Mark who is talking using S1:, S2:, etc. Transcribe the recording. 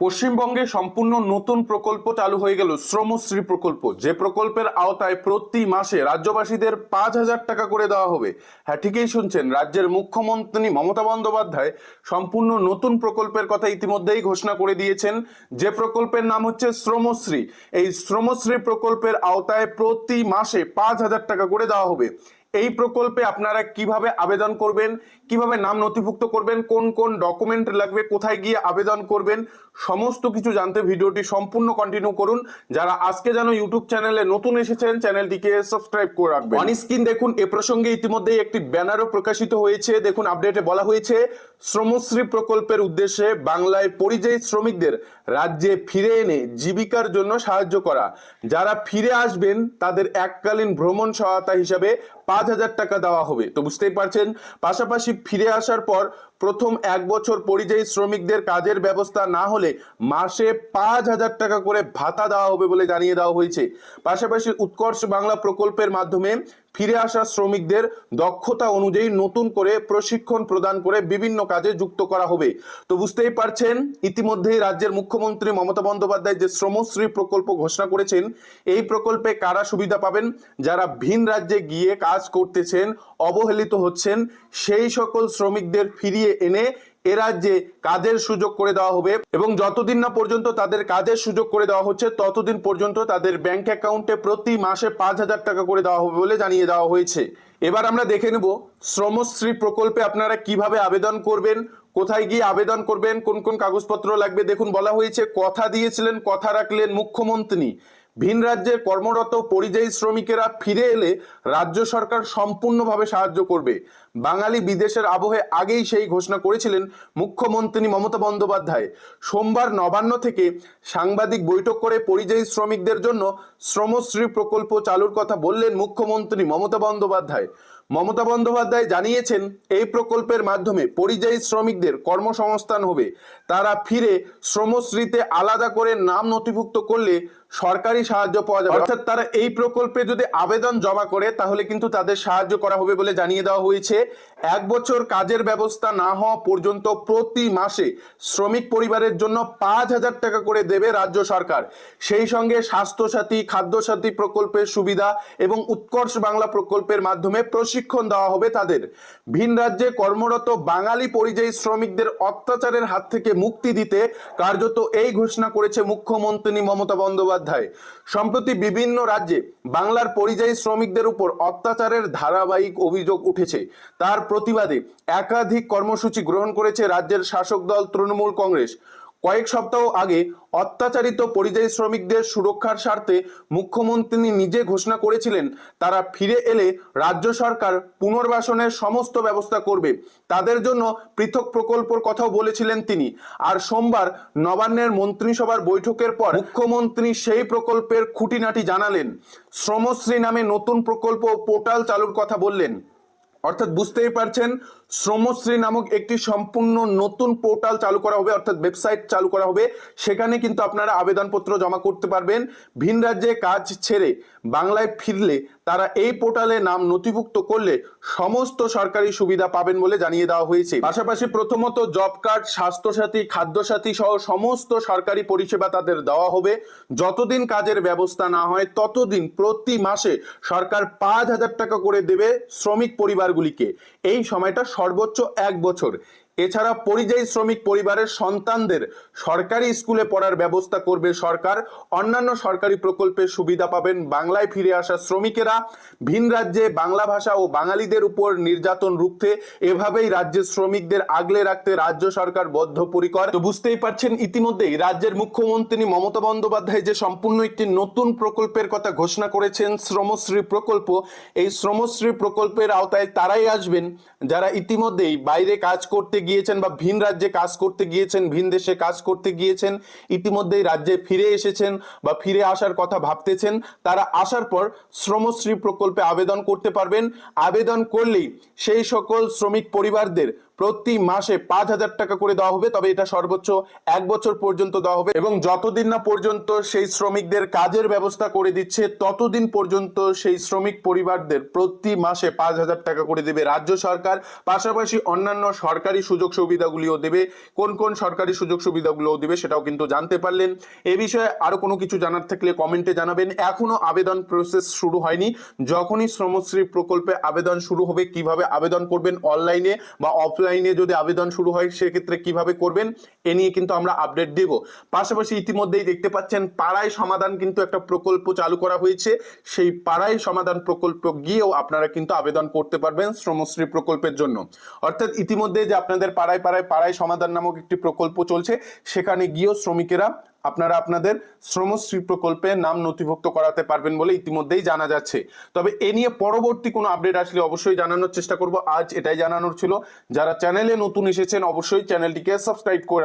S1: পশ্চিমবঙ্গে সম্পূর্ণ নতুন প্রকল্প চালু হয়ে গেল শ্রমশ্রী প্রকল্প। যে প্রকল্পের আওতায় প্রতি মাসে রাজ্যবাসীদের পাঁচ হাজার টাকা করে দেওয়া হবে। হ্যাঁ ঠিকই শুনছেন, রাজ্যের মুখ্যমন্ত্রী মমতা বন্দ্যোপাধ্যায় সম্পূর্ণ নতুন প্রকল্পের কথা ইতিমধ্যেই ঘোষণা করে দিয়েছেন। যে প্রকল্পের নাম হচ্ছে শ্রমশ্রী। এই শ্রমশ্রী প্রকল্পের আওতায় প্রতি মাসে পাঁচ হাজার টাকা করে দেওয়া হবে। এই প্রকল্পে আপনারা কীভাবে আবেদন করবেন, কীভাবে নাম নথিভুক্ত করবেন, কোন কোন ডকুমেন্ট লাগবে, কোথায় গিয়ে আবেদন করবেন, সমস্ত কিছু জানতে ভিডিওটি সম্পূর্ণ কন্টিনিউ করুন। যারা আজকে যেন ইউটিউব চ্যানেলে নতুন এসেছেন চ্যানেলটিকে সাবস্ক্রাইব করে রাখবেন। অন স্ক্রিন দেখুন, এ প্রসঙ্গে ইতিমধ্যেই একটি ব্যানারও প্রকাশিত হয়েছে। দেখুন আপডেটে বলা হয়েছে, শ্রমশ্রী প্রকল্পের উদ্দেশ্যে বাংলায় পরিযায়ী শ্রমিকদের রাজ্যে ফিরে এনে জীবিকার জন্য সাহায্য করা। যারা ফিরে আসবেন, তাদের এককালীন ভ্রমণ সহায়তা হিসাবে পাঁচ হাজার টাকা দেওয়া হবে। তো বুঝতেই পারছেন, পাশাপাশি ফিরে আসার পর প্রথম এক বছর পরিযায়ী শ্রমিকদের কাজের ব্যবস্থা না হলে মাসে পাঁচ হাজার টাকা করে ভাতা দেওয়া হবে বলে জানিয়ে দেওয়া হয়েছে। পাশাপাশি উৎকর্ষ বাংলা প্রকল্পের মাধ্যমে ফিরে আসা শ্রমিকদের দক্ষতা অনুযায়ী নতুন করে প্রশিক্ষণ প্রদান করে বিভিন্ন কাজে যুক্ত করা হবে। তো বুঝতেই পারছেন, ইতিমধ্যেই রাজ্যের মুখ্যমন্ত্রী মমতা বন্দ্যোপাধ্যায় যে শ্রমশ্রী প্রকল্প ঘোষণা করেছেন, এই প্রকল্পে কারা সুবিধা পাবেন? যারা ভিন রাজ্যে গিয়ে কাজ করতেছেন, অবহেলিত হচ্ছেন, সেই সকল শ্রমিকদের ফিরিয়ে এনে এ রাজ্যে কাজের সুযোগ করে দেওয়া হবে এবং যতদিন না পর্যন্ত তাদের কাজের সুযোগ করে দেওয়া হচ্ছে, ততদিন পর্যন্ত তাদের ব্যাংক অ্যাকাউন্টে প্রতি মাসে পাঁচ হাজার টাকা করে দেওয়া হবে বলে জানিয়ে দেওয়া হয়েছে। এবার আমরা দেখে নেব শ্রমশ্রী প্রকল্পে আপনারা কীভাবে আবেদন করবেন, কোথায় গিয়ে আবেদন করবেন, কোন কোন কাগজপত্র লাগবে, দেখুন বলা হয়েছে, কথা দিয়েছিলেন, কথা রাখলেন মুখ্যমন্ত্রী। ভিন রাজ্যের কর্মরত পরিযায়ী শ্রমিকেরা ফিরে এলে রাজ্য সরকার সম্পূর্ণভাবে সাহায্য করবে। বাঙালি বিদেশের আবহে আগেই সেই ঘোষণা করেছিলেন মুখ্যমন্ত্রী মমতা বন্দ্যোপাধ্যায়। সোমবার নবান্ন থেকে সাংবাদিক বৈঠক করে পরিযায়ী শ্রমিকদের জন্য শ্রমশ্রী প্রকল্প চালুর কথা বললেন মুখ্যমন্ত্রী মমতা বন্দ্যোপাধ্যায়। মমতা বন্দ্যোপাধ্যায় জানিয়েছেন, এই প্রকল্পের মাধ্যমে পরিযায়ী শ্রমিকদের কর্মসংস্থান হবে। তারা ফিরে শ্রমশ্রীতে আলাদা করে নাম নথিভুক্ত করলে সরকারি সাহায্য পাওয়া যাবে। অর্থাৎ তারা এই প্রকল্পে যদি আবেদন জমা করে, তাহলে কিন্তু তাদের সাহায্য করা হবে বলে জানিয়ে দেওয়া হয়েছে। এক বছর কাজের ব্যবস্থা না হওয়া পর্যন্ত প্রতি মাসে শ্রমিক পরিবারের জন্য পাঁচ হাজার টাকা করে দেবে রাজ্য সরকার। সেই সঙ্গে স্বাস্থ্যসাথী, খাদ্যসাথী প্রকল্পের সুবিধা এবং উৎকর্ষ বাংলা প্রকল্পের মাধ্যমে প্রশিক্ষণ দেওয়া হবে তাদের। ভিন রাজ্যে কর্মরত বাঙালি পরিযায়ী শ্রমিকদের অত্যাচারের হাত থেকে মুক্তি দিতে কার্যত এই ঘোষণা করেছে মুখ্যমন্ত্রী মমতা বন্দ্যোপাধ্যায়। সম্প্রতি বিভিন্ন রাজ্যে বাংলার পরিযায়ী শ্রমিকদের উপর অত্যাচারের ধারাবাহিক অভিযোগ উঠেছে। তার প্রতিবাদে একাধিক কর্মসূচি গ্রহণ করেছে রাজ্যের শাসক দল তৃণমূল কংগ্রেস। কয়েক সপ্তাহ আগে অত্যাচারিত পরিযায়ী শ্রমিকদের সুরক্ষার স্বার্থে মুখ্যমন্ত্রী নিজে ঘোষণা করেছিলেন, তারা ফিরে এলে রাজ্য সরকার পুনর্বাসনের সমস্ত ব্যবস্থা করবে। তাদের জন্য পৃথক প্রকল্পর কথাও বলেছিলেন তিনি। আর সোমবার নবান্নের মন্ত্রিসভার বৈঠকের পর মুখ্যমন্ত্রী সেই প্রকল্পের খুঁটিনাটি জানালেন। শ্রমশ্রী নামে নতুন প্রকল্প পোর্টাল চালুর কথা বললেন। অর্থাৎ বুঝতেই পারছেন, শ্রমশ্রী নামক একটি সম্পূর্ণ নতুন পোর্টাল চালু করা হবে, অর্থাৎ ওয়েবসাইট চালু করা হবে। সেখানে কিন্তু আপনারা আবেদনপত্র জমা করতে পারবেন। ভিন রাজ্যে কাজ ছেড়ে বাংলায় ফিরলে তারা এই পোর্টালে নাম নথিভুক্ত করলে সমস্ত সরকারি সুবিধা পাবেন বলে জানিয়ে দেওয়া হয়েছে। পাশাপাশি প্রথমত জব কার্ড, স্বাস্থ্যসাথী, খাদ্যসাথী সহ সমস্ত সরকারি পরিষেবা তাদের দেওয়া হবে। যতদিন কাজের ব্যবস্থা না হয়, ততদিন প্রতি মাসে সরকার পাঁচ হাজার টাকা করে দেবে শ্রমিক পরিবারগুলিকে এই সময়টা সর্বোচ্চ এক বছর। এছাড়া পরিযায়ী শ্রমিক পরিবারের সন্তানদের সরকারি স্কুলে পড়ার ব্যবস্থা করবে সরকার। অন্যান্য সরকারি প্রকল্পের সুবিধা পাবেন বাংলায় ফিরে আসা শ্রমিকেরা। ভিন রাজ্যে বাংলা ভাষা ও বাঙালিদের উপর নির্যাতন রুখতে এভাবেই রাজ্যের শ্রমিকদের আগলে রাখতে রাজ্য সরকার বদ্ধপরিকর। তো বুঝতেই পারছেন, ইতিমধ্যেই রাজ্যের মুখ্যমন্ত্রী মমতা বন্দ্যোপাধ্যায় যে সম্পূর্ণ একটি নতুন প্রকল্পের কথা ঘোষণা করেছেন, শ্রমশ্রী প্রকল্প, এই শ্রমশ্রী প্রকল্পের আওতায় তারাই আসবেন যারা ইতিমধ্যেই বাইরে কাজ করতে গিয়েছেন বা ভিন রাজ্যে কাজ করতে গিয়েছেন, ভিন দেশে কাজ করতে গিয়েছেন, ইতিমধ্যেই রাজ্যে ফিরে এসেছেন বা ফিরে আসার কথা ভাবতেছেন, তারা আসার পর শ্রমশ্রী প্রকল্পে আবেদন করতে পারবেন। আবেদন করলেই সেই সকল শ্রমিক পরিবারদের প্রতি মাসে পাঁচ হাজার টাকা করে দেওয়া হবে, তবে এটা সর্বোচ্চ এক বছর পর্যন্ত দেওয়া হবে এবং যতদিন না পর্যন্ত সেই শ্রমিকদের কাজের ব্যবস্থা করে দিচ্ছে, ততদিন পর্যন্ত সেই শ্রমিক পরিবারদের প্রতি মাসে পাঁচ হাজার টাকা করে দেবে রাজ্য সরকার। পাশাপাশি অন্যান্য সরকারি সুযোগ সুবিধাগুলিও দেবে। কোন কোন সরকারি সুযোগ সুবিধাগুলোও দেবে সেটাও কিন্তু জানতে পারলেন। এ বিষয়ে আরও কোনো কিছু জানার থাকলে কমেন্টে জানাবেন। এখনও আবেদন প্রসেস শুরু হয়নি। যখনই শ্রমশ্রী প্রকল্পে আবেদন শুরু হবে, কীভাবে আবেদন করবেন অনলাইনে বা অফলাইনে যদি আবেদন শুরু হয় সেক্ষেত্রে কীভাবে করবেন? এ নিয়ে কিন্তু আমরা আপডেট দেব। পাশাপাশি ইতিমধ্যেই দেখতে পাচ্ছেন পাড়ায় সমাধান কিন্তু একটা প্রকল্প চালু করা হয়েছে। সেই পাড়ায় সমাধান প্রকল্প গিয়েও আপনারা কিন্তু আবেদন করতে পারবেন শ্রমশ্রী প্রকল্পের জন্য। অর্থাৎ ইতিমধ্যে যে আপনাদের পাড়ায় পাড়ায় পাড়ায় সমাধান নামক একটি প্রকল্প চলছে, সেখানে গিয়েও শ্রমিকেরা আপনারা আপনাদের শ্রমশ্রী প্রকল্পে নাম নথিভুক্ত করাতে পারবেন বলে ইতিমধ্যেই জানা যাচ্ছে। তবে এ নিয়ে পরবর্তী কোনো আপডেট আসলে অবশ্যই জানানোর চেষ্টা করব। আজ এটাই জানানোর ছিল। যারা চ্যানেলে নতুন এসেছেন, অবশ্যই চ্যানেলটিকে সাবস্ক্রাইব করে